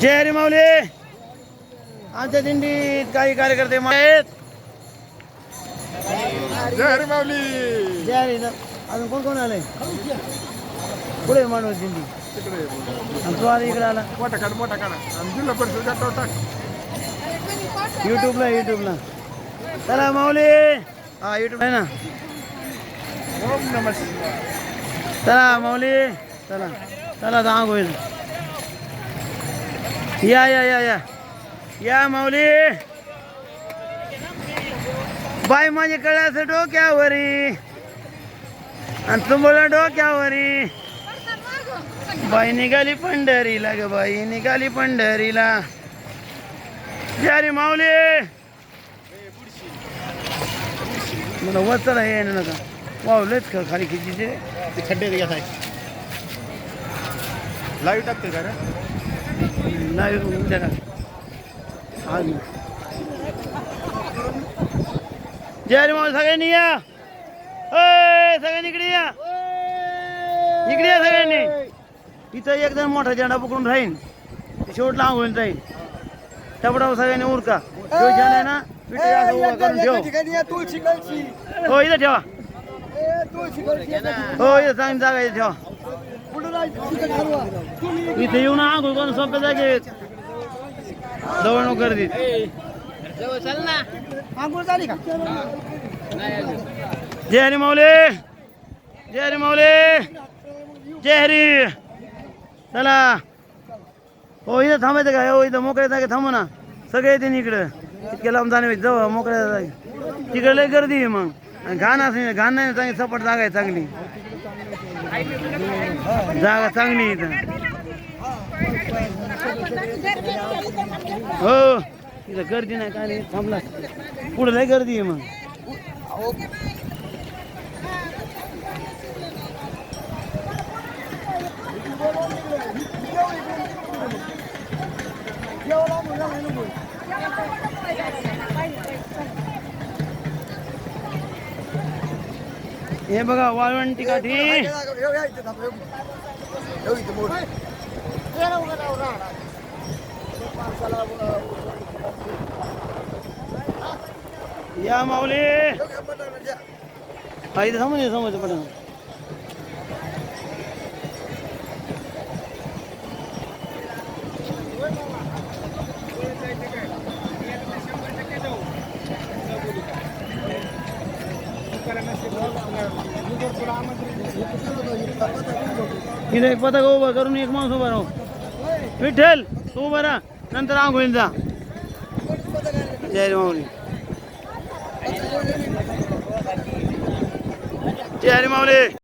जय हरी माऊली. आमच्या दिंडीत काही कार्यकर्ते आहेत. जय हरी माऊली. जय हरी अजून कोण कोण आलंय? पुढे माणूस दिंडी? तिकडे आणि तू आला इकडे आला? मोठा काढ मोठा काढा. आणि जिल्हा परिषद गटावर टाक युट्यूबला युट्यूबला चला माऊली. हा युट्यूब आहे ना? ओम नम शिवाय. चला माऊली. चला. चला तर होईल या या या या. या माऊली. बाई माझी कळ्याचं डोक्यावरी. आणि तुम्हाला डोक्यावरी. बाई निघाली पंढरीला ग बाई निघाली पंढरीला. या रे माऊली. मला वचला हे नका. वाव का खाली खिचीचे ते खड्डे घ्या लाईव्ह टाकते का रे? नाही उद्या का आज नाही. जय हरी माऊली सगळ्यांनी या ओय, सगळ्यांनी इकडे या इकडे या सगळ्यांनी इथं एकदम मोठा झेंडा पकडून राहीन. शेवट लांब होईल जाईल. टपडावर सगळ्यांनी उरका. तो झेंडा आहे ना इथे असं उभा करून ठेव. हो इथं ठेवा. हो इथं चांगली जागा आहे, इथं ठेवा. इथे येऊन आंघोळ करून सोप्या जागे नको गर्दीत जय हरी माऊली. जय हरी माऊली. जय हरी. चला. हो इथं थांबायचं का? हो इथं मोकळ्या जागे थांबू ना. सगळे येते इकडं. इतके लांब जाणे जवळ मोकळ्या जागे तिकडे लय गर्दी आहे मग. आणि घाण असेल घाण नाही चांगली सपाट जागा आहे चांगली. जागा चांगली आहे इथं. हो. इथं गर्दी नाही काय नाही थांबला. पुढे लय गर्दी आहे मग. हे बघा वाळवंटी काठी. या माऊली. हा इथं समज समज पटकन इथे एक पथक उभं करून एक माणूस उभा राहू. विठ्ठल तू उभा राहा. नंतर आंघोळीला जा. जय माऊली. जय हरी माऊली.